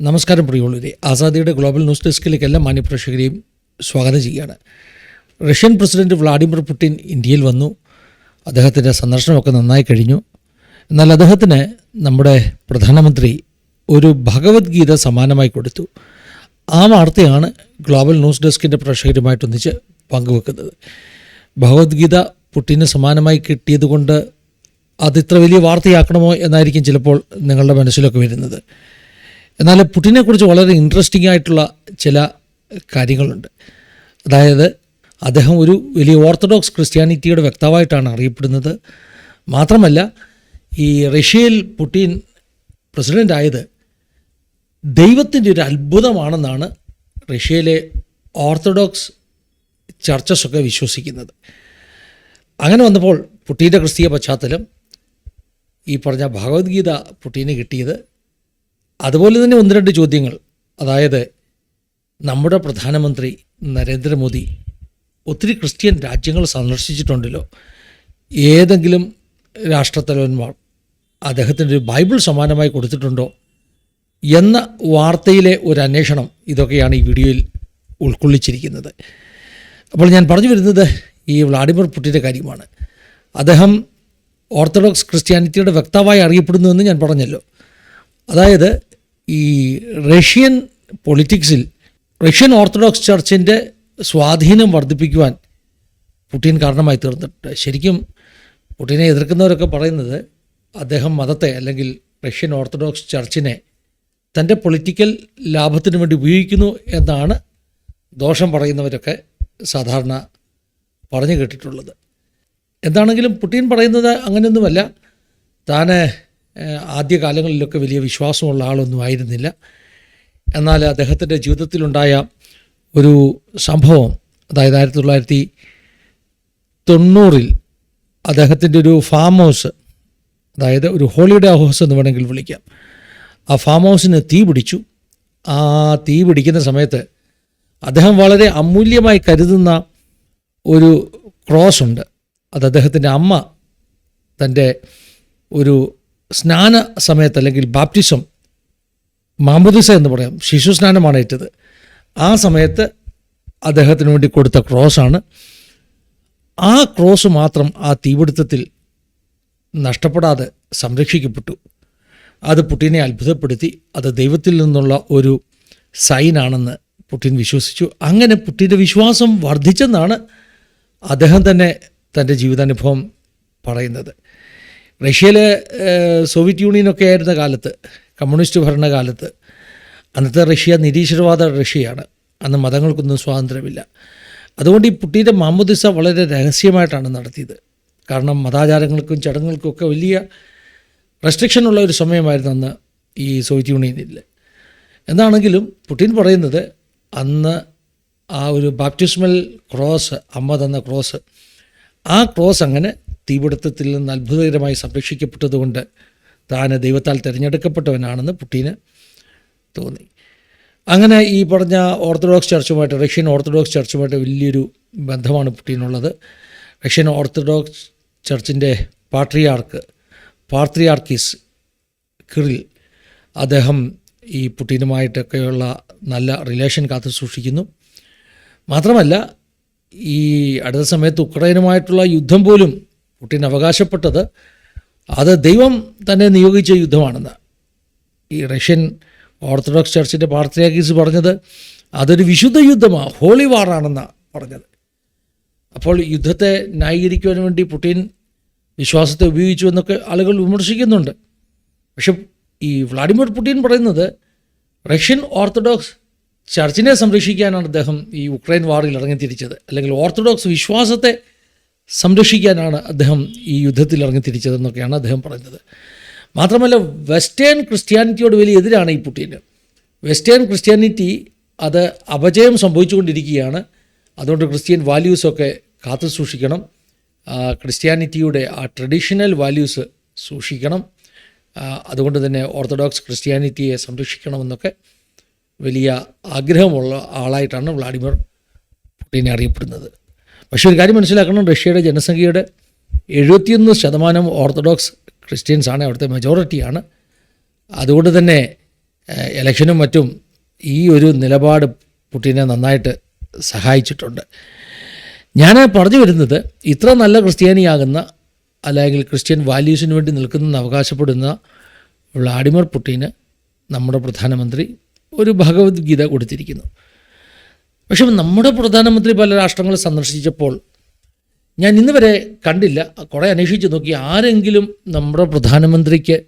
നമസ്കാരം പ്രിയമുള്ളവരെ. ആസാദിയുടെ global news ഡെസ്കിലേക്ക് എല്ലാ മാന്യപ്രേക്ഷകരെയും സ്വാഗതം ചെയ്യുകയാണ്. റഷ്യൻ പ്രസിഡന്റ് വ്ളാഡിമിർ പുടിൻ ഇന്ത്യയിൽ വന്നു. അദ്ദേഹത്തിന്റെ സന്ദർശനമൊക്കെ നന്നായി കഴിഞ്ഞു. എന്നാൽ അദ്ദേഹത്തിന് നമ്മുടെ പ്രധാനമന്ത്രി ഒരു ഭഗവത്ഗീത സമാനമായി കൊടുത്തു. ആ വാർത്തയാണ് ഗ്ലോബൽ ന്യൂസ് ഡെസ്കിന്റെ പ്രേക്ഷകരുമായിട്ടൊന്നിച്ച് പങ്കുവെക്കുന്നത്. ഭഗവത്ഗീത പുട്ടിന് സമാനമായി കിട്ടിയതുകൊണ്ട് അത് ഇത്ര വലിയ വാർത്തയാക്കണമോ എന്നായിരിക്കും ചിലപ്പോൾ നിങ്ങളുടെ മനസ്സിലൊക്കെ വരുന്നത്. എന്നാൽ പുടിനെക്കുറിച്ച് വളരെ ഇൻട്രസ്റ്റിംഗ് ആയിട്ടുള്ള ചില കാര്യങ്ങളുണ്ട്. അതായത് അദ്ദേഹം ഒരു വലിയ ഓർത്തഡോക്സ് ക്രിസ്ത്യാനിറ്റിയുടെ വ്യക്താവായിട്ടാണ് അറിയപ്പെടുന്നത്. മാത്രമല്ല ഈ റഷ്യയിൽ പുടിൻ പ്രസിഡന്റ് ആയത് ദൈവത്തിന്റെ ഒരു അത്ഭുതമാണെന്നാണ് റഷ്യയിലെ ഓർത്തഡോക്സ് ചർച്ചസൊക്കെ വിശ്വസിക്കുന്നത്. അങ്ങനെ വന്നപ്പോൾ പുട്ടീന്റെ ക്രിസ്തീയ പശ്ചാത്തലം ഈ പറഞ്ഞ ഭഗവത്ഗീത പുട്ടീന് കിട്ടിയത് അതുപോലെ തന്നെ ഒന്ന് രണ്ട് ചോദ്യങ്ങൾ. അതായത് നമ്മുടെ പ്രധാനമന്ത്രി നരേന്ദ്രമോദി ഒത്തിരി ക്രിസ്ത്യൻ രാജ്യങ്ങൾ സന്ദർശിച്ചിട്ടുണ്ടല്ലോ. ഏതെങ്കിലും രാഷ്ട്രത്തലവന്മാർ അദ്ദേഹത്തിന്റെ ഒരു ബൈബിൾ സമാനമായി കൊടുത്തിട്ടുണ്ടോ എന്ന വാർത്തയിലെ ഒരു അന്വേഷണം ഇതൊക്കെയാണ് ഈ വീഡിയോയിൽ ഉൾക്കൊള്ളിച്ചിരിക്കുന്നത്. അപ്പോൾ ഞാൻ പറഞ്ഞു വരുന്നത് ഈ വ്ളാഡിമിർ പുട്ടിന്റെ കാര്യമാണ്. അദ്ദേഹം ഓർത്തഡോക്സ് ക്രിസ്ത്യാനിറ്റിയുടെ വ്യക്തമായി അറിയപ്പെടുന്നുവെന്ന് ഞാൻ പറഞ്ഞല്ലോ. അതായത് ഈ റഷ്യൻ പൊളിറ്റിക്സിൽ റഷ്യൻ ഓർത്തഡോക്സ് ചർച്ചിന്റെ സ്വാധീനം വർദ്ധിപ്പിക്കുവാൻ പുടിൻ കാരണമായി തീർന്നിട്ടുണ്ട്. ശരിക്കും പുടിനെ എതിർക്കുന്നവരൊക്കെ പറയുന്നത് അദ്ദേഹം മതത്തെ അല്ലെങ്കിൽ റഷ്യൻ ഓർത്തഡോക്സ് ചർച്ചിനെ തന്റെ പൊളിറ്റിക്കൽ ലാഭത്തിന് വേണ്ടി ഉപയോഗിക്കുന്നു എന്നാണ് ദോഷം പറയുന്നവരൊക്കെ സാധാരണ പറഞ്ഞു കേട്ടിട്ടുള്ളത്. എന്താണെങ്കിലും പുടിൻ പറയുന്നത് അങ്ങനെയൊന്നുമല്ല. താൻ ആദ്യകാലങ്ങളിലൊക്കെ വലിയ വിശ്വാസമുള്ള ആളൊന്നും ആയിരുന്നില്ല. എന്നാൽ അദ്ദേഹത്തിന്റെ ജീവിതത്തിലുണ്ടായ ഒരു സംഭവം അതായത് ആയിരത്തി തൊള്ളായിരത്തി തൊണ്ണൂറിൽ അദ്ദേഹത്തിന്റെ ഒരു ഫാം ഹൗസ് അതായത് ഒരു ഹോളിഡേ ഹൗസ് എന്ന് വേണമെങ്കിൽ വിളിക്കാം. ആ ഫാം ഹൗസിന് തീ പിടിച്ചു. ആ തീ പിടിക്കുന്ന സമയത്ത് അദ്ദേഹം വളരെ അമൂല്യമായി കരുതുന്ന ഒരു ക്രോസ് ഉണ്ട്. അത് അദ്ദേഹത്തിന്റെ അമ്മ തന്റെ ഒരു സ്നാന സമയത്ത് അല്ലെങ്കിൽ ബാപ്റ്റിസം മാമുദിസ എന്ന് പറയാം ശിശു സ്നാനമാണ് ഏറ്റത്. ആ സമയത്ത് അദ്ദേഹത്തിന് വേണ്ടി കൊടുത്ത ക്രോസാണ് ആ ക്രോസ് മാത്രം ആ തീപിടുത്തത്തിൽ നഷ്ടപ്പെടാതെ സംരക്ഷിക്കപ്പെട്ടു. അത് പുട്ടിനെ അത്ഭുതപ്പെടുത്തി. അത് ദൈവത്തിൽ നിന്നുള്ള ഒരു സൈനാണെന്ന് പുട്ടിൻ വിശ്വസിച്ചു. അങ്ങനെ പുട്ടിന്റെ വിശ്വാസം വർദ്ധിച്ചെന്നാണ് അദ്ദേഹം തന്നെ തന്റെ ജീവിതാനുഭവം പറയുന്നത്. റഷ്യയിലെ ഏഹ്, സോവിയറ്റ് യൂണിയനൊക്കെ ആയിരുന്ന കാലത്ത് കമ്മ്യൂണിസ്റ്റ് ഭരണകാലത്ത് അന്നത്തെ റഷ്യ നിരീശ്വരവാദ റഷ്യയാണ്. അന്ന് മതങ്ങൾക്കൊന്നും സ്വാതന്ത്ര്യമില്ല. അതുകൊണ്ട് ഈ പുട്ടീന്റെ മാമുദിസ വളരെ രഹസ്യമായിട്ടാണ് നടത്തിയത്. കാരണം മതാചാരങ്ങൾക്കും ചടങ്ങുകൾക്കും ഒക്കെ വലിയ റെസ്ട്രിക്ഷൻ ഉള്ള ഒരു സമയമായിരുന്നു അന്ന് ഈ സോവിയറ്റ് യൂണിയനിൽ. എന്നാണെങ്കിലും പുടിൻ പറയുന്നത് അന്ന് ആ ഒരു ബാപ്റ്റിസ്മൽ ക്രോസ് അമ്മ തന്ന ക്രോസ് ആ ക്രോസ് അങ്ങനെ തീപിടുത്തത്തിൽ നിന്ന് അത്ഭുതകരമായി സംരക്ഷിക്കപ്പെട്ടതുകൊണ്ട് താൻ ദൈവത്താൽ തിരഞ്ഞെടുക്കപ്പെട്ടവനാണെന്ന് പുട്ടീന് തോന്നി. അങ്ങനെ ഈ പറഞ്ഞ ഓർത്തഡോക്സ് ചർച്ചുമായിട്ട് റഷ്യൻ ഓർത്തഡോക്സ് ചർച്ചുമായിട്ട് വലിയൊരു ബന്ധമാണ് പുട്ടീനുള്ളത്. റഷ്യൻ ഓർത്തഡോക്സ് ചർച്ചിന്റെ പാട്രിയാർക്ക് പാർത്രിയാർക്കീസ് കിറിൽ അദ്ദേഹം ഈ പുട്ടീനുമായിട്ടൊക്കെയുള്ള നല്ല റിലേഷൻ കാത്തു സൂക്ഷിക്കുന്നു. മാത്രമല്ല ഈ അടുത്ത സമയത്ത് ഉക്രൈനുമായിട്ടുള്ള യുദ്ധം പോലും പുടിൻ അവകാശപ്പെട്ടത് അത് ദൈവം തന്നെ നിയോഗിച്ച യുദ്ധമാണെന്ന്. ഈ റഷ്യൻ ഓർത്തഡോക്സ് ചർച്ചിന്റെ പാർത്തിയാക്കീസ് പറഞ്ഞത് അതൊരു വിശുദ്ധ യുദ്ധമാണ് ഹോളി വാറാണെന്നാണ് പറഞ്ഞത്. അപ്പോൾ യുദ്ധത്തെ ന്യായീകരിക്കുവാൻ വേണ്ടി പുടിൻ വിശ്വാസത്തെ ഉപയോഗിച്ചു എന്നൊക്കെ ആളുകൾ വിമർശിക്കുന്നുണ്ട്. പക്ഷെ ഈ വ്ളാഡിമിർ പുടിൻ പറയുന്നത് റഷ്യൻ ഓർത്തഡോക്സ് ചർച്ചിനെ സംരക്ഷിക്കാനാണ് അദ്ദേഹം ഈ ഉക്രൈൻ വാറിൽ ഇറങ്ങിത്തിരിച്ചത്. അല്ലെങ്കിൽ ഓർത്തഡോക്സ് വിശ്വാസത്തെ സംരക്ഷിക്കാനാണ് അദ്ദേഹം ഈ യുദ്ധത്തിൽ ഇറങ്ങി തിരിച്ചതെന്നൊക്കെയാണ് അദ്ദേഹം പറഞ്ഞത് മാത്രമല്ല വെസ്റ്റേൺ ക്രിസ്ത്യാനിറ്റിയോട് വലിയ എതിരാണ് ഈ പുട്ടിന്. വെസ്റ്റേൺ ക്രിസ്ത്യാനിറ്റി അത് അപജയം സംഭവിച്ചുകൊണ്ടിരിക്കുകയാണ്. അതുകൊണ്ട് ക്രിസ്ത്യൻ വാല്യൂസൊക്കെ കാത്തു സൂക്ഷിക്കണം. ക്രിസ്ത്യാനിറ്റിയുടെ ആ ട്രഡീഷണൽ വാല്യൂസ് സൂക്ഷിക്കണം. അതുകൊണ്ട് തന്നെ ഓർത്തഡോക്സ് ക്രിസ്ത്യാനിറ്റിയെ സംരക്ഷിക്കണമെന്നൊക്കെ വലിയ ആഗ്രഹമുള്ള ആളായിട്ടാണ് വ്ളാഡിമിർ പുടിനെ അറിയപ്പെടുന്നത്. പക്ഷേ ഒരു കാര്യം മനസ്സിലാക്കണം റഷ്യയുടെ ജനസംഖ്യയുടെ എഴുപത്തിയൊന്ന് ശതമാനം ഓർത്തഡോക്സ് ക്രിസ്ത്യൻസാണ് അവിടുത്തെ മെജോറിറ്റിയാണ് അതുകൊണ്ട് തന്നെ ഇലക്ഷനും മറ്റും ഈ ഒരു നിലപാട് പുട്ടിനെ നന്നായിട്ട് സഹായിച്ചിട്ടുണ്ട്. ഞാൻ പറഞ്ഞു വരുന്നത് ഇത്ര നല്ല ക്രിസ്ത്യാനിയാകുന്ന അല്ലെങ്കിൽ ക്രിസ്ത്യൻ വാല്യൂസിന് വേണ്ടി നിൽക്കുന്ന അവകാശപ്പെടുന്ന വ്ളാഡിമിർ പുട്ടിന് നമ്മുടെ പ്രധാനമന്ത്രി ഒരു ഭഗവത്ഗീത കൊടുത്തിരിക്കുന്നു. പക്ഷെ നമ്മുടെ പ്രധാനമന്ത്രി പല രാഷ്ട്രങ്ങൾ സന്ദർശിച്ചപ്പോൾ ഞാൻ ഇന്ന് വരെ കണ്ടില്ല. കുറേ അന്വേഷിച്ച് നോക്കി. ആരെങ്കിലും നമ്മുടെ പ്രധാനമന്ത്രിക്ക്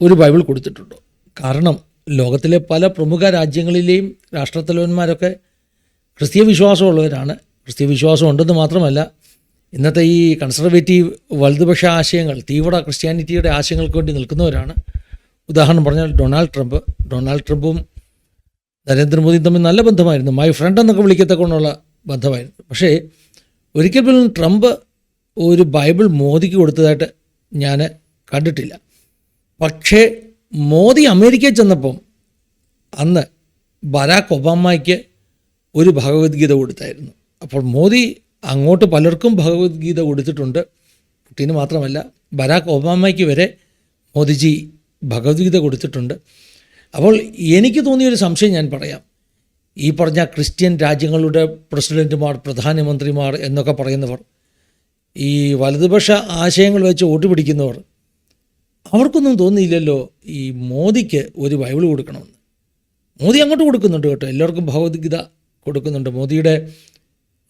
ഒരു ബൈബിൾ കൊടുത്തിട്ടുണ്ടോ? കാരണം ലോകത്തിലെ പല പ്രമുഖ രാജ്യങ്ങളിലെയും രാഷ്ട്രത്തലവന്മാരൊക്കെ ക്രിസ്തീയ വിശ്വാസമുള്ളവരാണ്. ക്രിസ്തീയ വിശ്വാസം ഉണ്ടെന്ന് മാത്രമല്ല ഇന്നത്തെ ഈ കൺസർവേറ്റീവ് വലതുപക്ഷ ആശയങ്ങൾ തീവ്ര ക്രിസ്ത്യാനിറ്റിയുടെ ആശയങ്ങൾക്ക് വേണ്ടി നിൽക്കുന്നവരാണ്. ഉദാഹരണം പറഞ്ഞാൽ ഡൊണാൾഡ് ട്രംപ്. ഡൊണാൾഡ് ട്രംപും നരേന്ദ്രമോദിയും തമ്മിൽ നല്ല ബന്ധമായിരുന്നു. മൈ ഫ്രണ്ട് എന്നൊക്കെ വിളിക്കത്തക്കൊണ്ടുള്ള ബന്ധമായിരുന്നു. പക്ഷേ ഒരിക്കൽ പോലും ട്രംപ് ഒരു ബൈബിൾ മോദിക്ക് കൊടുത്തതായിട്ട് ഞാൻ കണ്ടിട്ടില്ല. പക്ഷേ മോദി അമേരിക്കയിൽ ചെന്നപ്പം അന്ന് ബരാക്ക് ഒബാമയ്ക്ക് ഒരു ഭഗവത്ഗീത കൊടുത്തായിരുന്നു. അപ്പോൾ മോദി അങ്ങോട്ട് പലർക്കും ഭഗവത്ഗീത കൊടുത്തിട്ടുണ്ട്. പുട്ടിന് മാത്രമല്ല ബരാക്ക് ഒബാമയ്ക്ക് വരെ മോദിജി ഭഗവത്ഗീത കൊടുത്തിട്ടുണ്ട്. അപ്പോൾ എനിക്ക് തോന്നിയൊരു സംശയം ഞാൻ പറയാം. ഈ പറഞ്ഞ ക്രിസ്ത്യൻ രാജ്യങ്ങളുടെ പ്രസിഡന്റുമാർ പ്രധാനമന്ത്രിമാർ എന്നൊക്കെ പറയുന്നവർ ഈ വലതുപക്ഷ ആശയങ്ങൾ വെച്ച് വോട്ട് പിടിക്കുന്നവർ അവർക്കൊന്നും തോന്നിയില്ലല്ലോ ഈ മോദിക്ക് ഒരു ബൈബിൾ കൊടുക്കണമെന്ന്. മോദി അങ്ങോട്ട് കൊടുക്കുന്നുണ്ട് കേട്ടോ. എല്ലാവർക്കും ഭഗവത്ഗീത കൊടുക്കുന്നുണ്ട്. മോദിയുടെ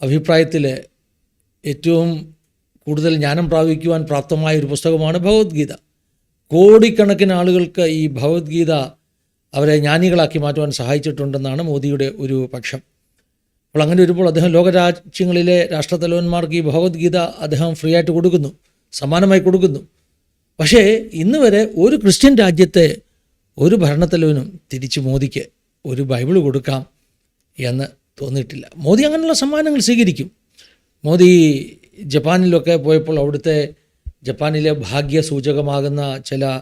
അഭിപ്രായത്തിൽ ഏറ്റവും കൂടുതൽ ജ്ഞാനം പ്രാപിക്കുവാൻ പ്രാപ്തമായ ഒരു പുസ്തകമാണ് ഭഗവത്ഗീത. കോടിക്കണക്കിന് ആളുകൾക്ക് ഈ ഭഗവത്ഗീത അവരെ ജ്ഞാനികളാക്കി മാറ്റുവാൻ സഹായിച്ചിട്ടുണ്ടെന്നാണ് മോദിയുടെ ഒരു പക്ഷം. അപ്പോൾ അങ്ങനെ വരുമ്പോൾ അദ്ദേഹം ലോകരാജ്യങ്ങളിലെ രാഷ്ട്രത്തലവന്മാർക്ക് ഈ ഭഗവത്ഗീത അദ്ദേഹം ഫ്രീ ആയിട്ട് കൊടുക്കുന്നു സമ്മാനമായി കൊടുക്കുന്നു. പക്ഷേ ഇന്ന് വരെ ഒരു ക്രിസ്ത്യൻ രാജ്യത്തെ ഒരു ഭരണത്തലവനും തിരിച്ച് മോദിക്ക് ഒരു ബൈബിൾ കൊടുക്കാം എന്ന് തോന്നിയിട്ടില്ല. മോദി അങ്ങനെയുള്ള സമ്മാനങ്ങൾ സ്വീകരിക്കും. മോദി ജപ്പാനിലൊക്കെ പോയപ്പോൾ അവിടുത്തെ ജപ്പാനിലെ ഭാഗ്യസൂചകമാകുന്ന ചില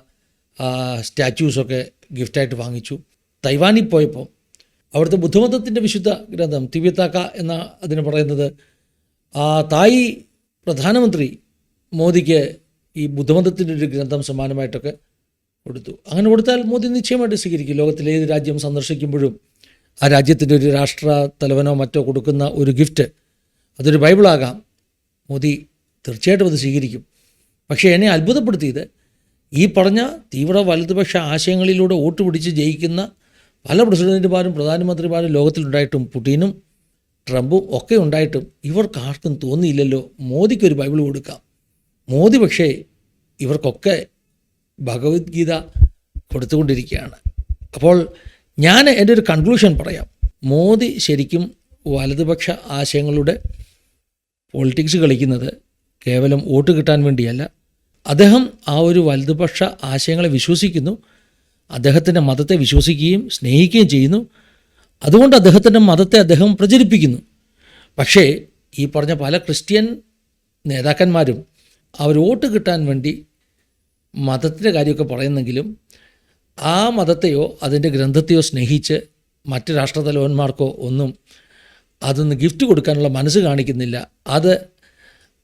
സ്റ്റാച്യൂസൊക്കെ ഗിഫ്റ്റായിട്ട് വാങ്ങിച്ചു. തൈവാനിൽ പോയപ്പോൾ അവിടുത്തെ ബുദ്ധമതത്തിന്റെ വിശുദ്ധ ഗ്രന്ഥം തിവ്യത്താക്ക എന്ന അതിന് പറയുന്നത് ആ തായി പ്രധാനമന്ത്രി മോദിക്ക് ഈ ബുദ്ധമതത്തിന്റെ ഒരു ഗ്രന്ഥം സമ്മാനമായിട്ടൊക്കെ കൊടുത്തു. അങ്ങനെ കൊടുത്താൽ മോദി നിശ്ചയമായിട്ട് സ്വീകരിക്കും. ലോകത്തിലെ ഏത് രാജ്യം സന്ദർശിക്കുമ്പോഴും ആ രാജ്യത്തിന്റെ ഒരു രാഷ്ട്ര തലവനോ മറ്റോ കൊടുക്കുന്ന ഒരു ഗിഫ്റ്റ് അതൊരു ബൈബിളാകാം. മോദി തീർച്ചയായിട്ടും അത് സ്വീകരിക്കും. പക്ഷേ എന്നെ അത്ഭുതപ്പെടുത്തിയത് ഈ പറഞ്ഞ തീവ്ര വലതുപക്ഷ ആശയങ്ങളിലൂടെ വോട്ട് പിടിച്ച് ജയിക്കുന്ന പല പ്രസിഡന്റുമാരും പ്രധാനമന്ത്രിമാരും ലോകത്തിലുണ്ടായിട്ടും പുടിനും ട്രംപും ഒക്കെ ഉണ്ടായിട്ടും ഇവർക്ക് ആർക്കും തോന്നിയില്ലല്ലോ മോദിക്കൊരു ബൈബിൾ കൊടുക്കാം. മോദി പക്ഷേ ഇവർക്കൊക്കെ ഭഗവത്ഗീത കൊടുത്തുകൊണ്ടിരിക്കുകയാണ്. അപ്പോൾ ഞാൻ എന്റെ ഒരു കൺക്ലൂഷൻ പറയാം. മോദി ശരിക്കും വലതുപക്ഷ ആശയങ്ങളുടെ പൊളിറ്റിക്സ് കളിക്കുന്നത് കേവലം വോട്ട് കിട്ടാൻ വേണ്ടിയല്ല അദ്ദേഹം ആ ഒരു വലതുപക്ഷ ആശയങ്ങളെ വിശ്വസിക്കുന്നു. അദ്ദേഹത്തിന്റെ മതത്തെ വിശ്വസിക്കുകയും സ്നേഹിക്കുകയും ചെയ്യുന്നു. അതുകൊണ്ട് അദ്ദേഹത്തിന്റെ മതത്തെ അദ്ദേഹം പ്രചരിപ്പിക്കുന്നു. പക്ഷേ ഈ പറഞ്ഞ പല ക്രിസ്ത്യൻ നേതാക്കന്മാരും അവർ വോട്ട് കിട്ടാൻ വേണ്ടി മതത്തിന്റെ കാര്യമൊക്കെ പറയുന്നെങ്കിലും ആ മതത്തെയോ അതിന്റെ ഗ്രന്ഥത്തെയോ സ്നേഹിച്ച് മറ്റ് രാഷ്ട്രതലവന്മാർക്കോ ഒന്നും അതൊന്ന് ഗിഫ്റ്റ് കൊടുക്കാനുള്ള മനസ്സ് കാണിക്കുന്നില്ല. അത്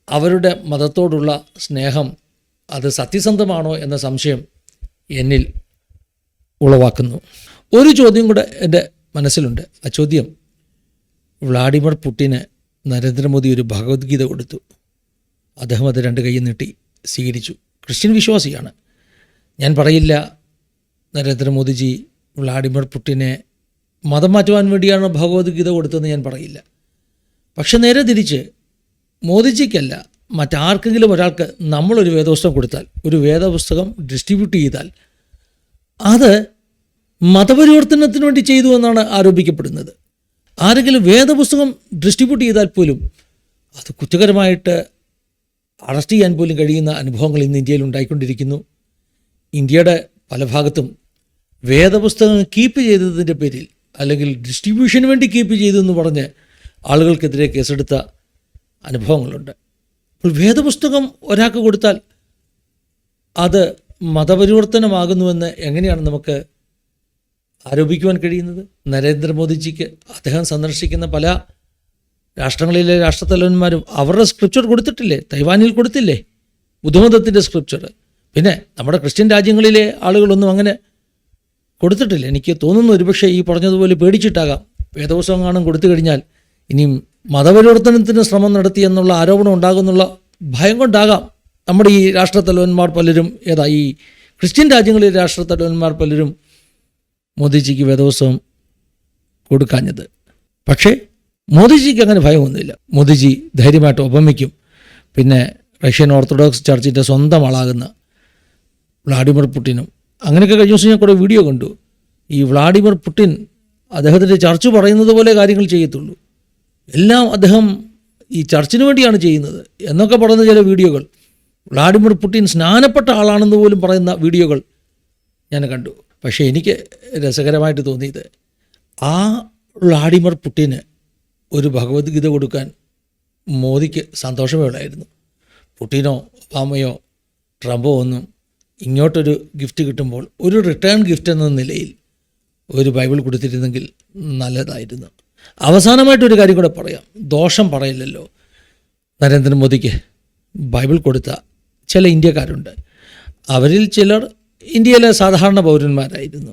അവരുടെ മതത്തോടുള്ള സ്നേഹം അത് സത്യസന്ധമാണോ എന്ന സംശയം എന്നിൽ ഉളവാക്കുന്നു. ഒരു ചോദ്യം കൂടെ എന്റെ മനസ്സിലുണ്ട്. ആ ചോദ്യം വ്ളാഡിമിർ പുട്ടിന് നരേന്ദ്രമോദി ഒരു ഭഗവത്ഗീത കൊടുത്തു. അദ്ദേഹം അത് രണ്ട് കൈ നീട്ടി സ്വീകരിച്ചു. ക്രിസ്ത്യൻ വിശ്വാസിയാണ്. ഞാൻ പറയില്ല നരേന്ദ്രമോദിജി വ്ളാഡിമിർ പുട്ടിനെ മതം മാറ്റുവാൻ വേണ്ടിയാണ് ഭഗവത്ഗീത കൊടുത്തതെന്ന് ഞാൻ പറയില്ല. പക്ഷെ നേരെ തിരിച്ച് മോദിജിക്കല്ല മറ്റാർക്കെങ്കിലും ഒരാൾക്ക് നമ്മളൊരു വേദപുസ്തകം കൊടുത്താൽ ഒരു വേദപുസ്തകം ഡിസ്ട്രിബ്യൂട്ട് ചെയ്താൽ അത് മതപരിവർത്തനത്തിന് വേണ്ടി ചെയ്തു എന്നാണ് ആരോപിക്കപ്പെടുന്നത്. ആരെങ്കിലും വേദപുസ്തകം ഡിസ്ട്രിബ്യൂട്ട് ചെയ്താൽ പോലും അത് കുറ്റകരമായിട്ട് അറസ്റ്റ് ചെയ്യാൻ പോലും കഴിയുന്ന അനുഭവങ്ങൾ ഇന്ന് ഇന്ത്യയിൽ ഉണ്ടായിക്കൊണ്ടിരിക്കുന്നു. ഇന്ത്യയുടെ പല ഭാഗത്തും വേദപുസ്തകം കീപ്പ് ചെയ്തതിന്റെ പേരിൽ അല്ലെങ്കിൽ ഡിസ്ട്രിബ്യൂഷന് വേണ്ടി കീപ്പ് ചെയ്തു എന്ന് പറഞ്ഞ് ആളുകൾക്കെതിരെ കേസെടുത്ത അനുഭവങ്ങളുണ്ട്. വേദപുസ്തകം ഒരാൾക്ക് കൊടുത്താൽ അത് മതപരിവർത്തനമാകുന്നുവെന്ന് എങ്ങനെയാണ് നമുക്ക് ആരോപിക്കുവാൻ കഴിയുന്നത്? നരേന്ദ്രമോദിജിക്ക് അദ്ദേഹം സന്ദർശിക്കുന്ന പല രാഷ്ട്രങ്ങളിലെ രാഷ്ട്രത്തലവന്മാരും അവരുടെ സ്ക്രിപ്ചർ കൊടുത്തിട്ടില്ലേ? തൈവാനിൽ കൊടുത്തില്ലേ? ബുദ്ധമതത്തിന്റെ സ്ക്രിപ്ചർ. പിന്നെ നമ്മുടെ ക്രിസ്ത്യൻ രാജ്യങ്ങളിലെ ആളുകളൊന്നും അങ്ങനെ കൊടുത്തിട്ടില്ല. എനിക്ക് തോന്നുന്നു ഒരുപക്ഷെ ഈ പറഞ്ഞതുപോലെ പേടിച്ചിട്ടാകാം. വേദപുസ്തകം കാണും കൊടുത്തു കഴിഞ്ഞാൽ ഇനിയും മതപരിവർത്തനത്തിന് ശ്രമം നടത്തി എന്നുള്ള ആരോപണം ഉണ്ടാകുന്നുള്ള ഭയം കൊണ്ടാകാം നമ്മുടെ ഈ രാഷ്ട്രത്തലവന്മാർ പലരും ഏതാ ഈ ക്രിസ്ത്യൻ രാജ്യങ്ങളിലെ രാഷ്ട്രത്തലവന്മാർ പലരും മോദിജിക്ക് വേദപുസ്തകം കൊടുക്കാഞ്ഞത്. പക്ഷേ മോദിജിക്ക് അങ്ങനെ ഭയമൊന്നുമില്ല. മോദിജി ധൈര്യമായിട്ട് ഉപമിക്കും പിന്നെ റഷ്യൻ ഓർത്തഡോക്സ് ചർച്ചിന്റെ സ്വന്തം ആളാകുന്ന വ്ളാഡിമിർ പുടിനും. അങ്ങനെയൊക്കെ കഴിഞ്ഞ ദിവസം ഞാൻ കുറേ വീഡിയോ കണ്ടു. ഈ വ്ളാഡിമിർ പുടിൻ അദ്ദേഹത്തിന്റെ ചർച്ച് പറയുന്നത് പോലെ കാര്യങ്ങൾ ചെയ്യത്തുള്ളൂ. എല്ലാം അദ്ദേഹം ഈ ചർച്ചിന് വേണ്ടിയാണ് ചെയ്യുന്നത് എന്നൊക്കെ പറയുന്ന ചില വീഡിയോകൾ. വ്ളാഡിമിർ പുടിൻ സ്നാനപ്പെട്ട ആളാണെന്ന് പോലും പറയുന്ന വീഡിയോകൾ ഞാൻ കണ്ടു. പക്ഷേ എനിക്ക് രസകരമായിട്ട് തോന്നിയത് ആ വ്ളാഡിമിർ പുടിന് ഒരു ഭഗവത്ഗീത കൊടുക്കാൻ മോദിക്ക് സന്തോഷമേ ഉള്ളായിരുന്നു. പുടിനോ ഒബാമയോ ട്രംപോ ഒന്നും ഇങ്ങോട്ടൊരു ഗിഫ്റ്റ് കിട്ടുമ്പോൾ ഒരു റിട്ടേൺ ഗിഫ്റ്റ് എന്ന നിലയിൽ ഒരു ബൈബിൾ കൊടുത്തിരുന്നെങ്കിൽ നല്ലതായിരുന്നു. അവസാനമായിട്ടൊരു കാര്യം കൂടെ പറയാം. ദോഷം പറയില്ലല്ലോ. നരേന്ദ്രമോദിക്ക് ബൈബിൾ കൊടുത്ത ചില ഇന്ത്യക്കാരുണ്ട്. അവരിൽ ചിലർ ഇന്ത്യയിലെ സാധാരണ പൗരന്മാരായിരുന്നു.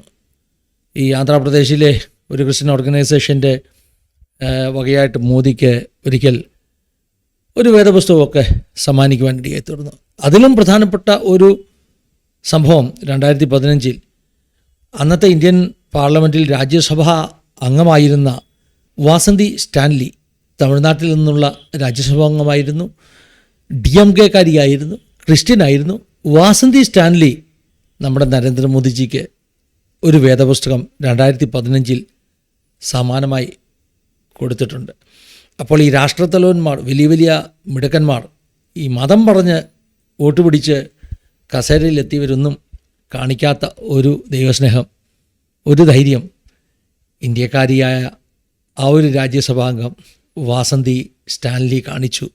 ഈ ആന്ധ്രാപ്രദേശിലെ ഒരു ക്രിസ്ത്യൻ ഓർഗനൈസേഷന്റെ വകയായിട്ട് മോദിക്ക് ഒരിക്കൽ ഒരു വേദപുസ്തകമൊക്കെ സമ്മാനിക്കുവാൻ ഇടയായി തീർന്നു അതിലും പ്രധാനപ്പെട്ട ഒരു സംഭവം രണ്ടായിരത്തി പതിനഞ്ചിൽ അന്നത്തെ ഇന്ത്യൻ പാർലമെന്റിൽ രാജ്യസഭാ അംഗമായിരുന്ന വാസന്തി സ്റ്റാൻലി തമിഴ്നാട്ടിൽ നിന്നുള്ള രാജ്യസഭാംഗമായിരുന്നു ഡി എം കെക്കാരിയായിരുന്നു ക്രിസ്ത്യനായിരുന്നു വാസന്തി സ്റ്റാൻലി നമ്മുടെ നരേന്ദ്രമോദിജിക്ക് ഒരു വേദപുസ്തകം രണ്ടായിരത്തി പതിനഞ്ചിൽ സമാനമായി കൊടുത്തിട്ടുണ്ട്. അപ്പോൾ ഈ രാഷ്ട്രത്തലവന്മാർ വലിയ വലിയ മിടുക്കന്മാർ ഈ മതം പറഞ്ഞ് വോട്ട് പിടിച്ച് കസേരയിലെത്തിയവരൊന്നും കാണിക്കാത്ത ഒരു ദൈവസ്നേഹം ഒരു ധൈര്യം ഇന്ത്യക്കാരിയായ ആ ഒരു രാജ്യസഭാംഗം വാസന്തി സ്റ്റാൻലി കാണിച്ചു.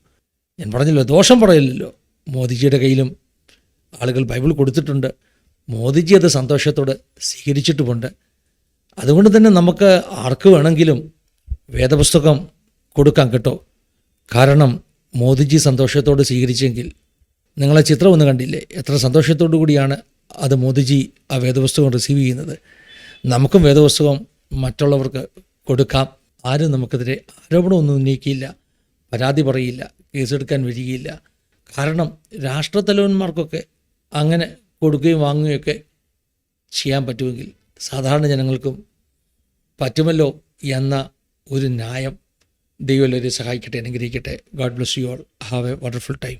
ഞാൻ പറഞ്ഞല്ലോ ദോഷം പറയില്ലല്ലോ മോദിജിയുടെ കയ്യിലും ആളുകൾ ബൈബിൾ കൊടുത്തിട്ടുണ്ട്. മോദിജി അത് സന്തോഷത്തോടെ സ്വീകരിച്ചിട്ടുമുണ്ട്. അതുകൊണ്ട് തന്നെ നമുക്ക് ആർക്ക് വേണമെങ്കിലും വേദപുസ്തകം കൊടുക്കാൻ കേട്ടോ. കാരണം മോദിജി സന്തോഷത്തോടെ സ്വീകരിച്ചെങ്കിൽ നിങ്ങളെ ചിത്രം ഒന്ന് കണ്ടില്ലേ? എത്ര സന്തോഷത്തോടു കൂടിയാണ് അത് മോദിജി ആ വേദപുസ്തകം റിസീവ് ചെയ്യുന്നത്. നമുക്കും വേദപുസ്തകം മറ്റുള്ളവർക്ക് കൊടുക്കാം. ആരും നമുക്കെതിരെ ആരോപണമൊന്നും ഉന്നയിക്കില്ല പരാതി പറയില്ല കേസെടുക്കാൻ വരികയില്ല. കാരണം രാഷ്ട്രത്തലവന്മാർക്കൊക്കെ അങ്ങനെ കൊടുക്കുകയും വാങ്ങുകയൊക്കെ ചെയ്യാൻ പറ്റുമെങ്കിൽ സാധാരണ ജനങ്ങൾക്കും പറ്റുമല്ലോ എന്ന ഒരു ന്യായം ദൈവം എല്ലാവരെയും സഹായിക്കട്ടെ അനുഗ്രഹിക്കട്ടെ. God bless you all have a wonderful time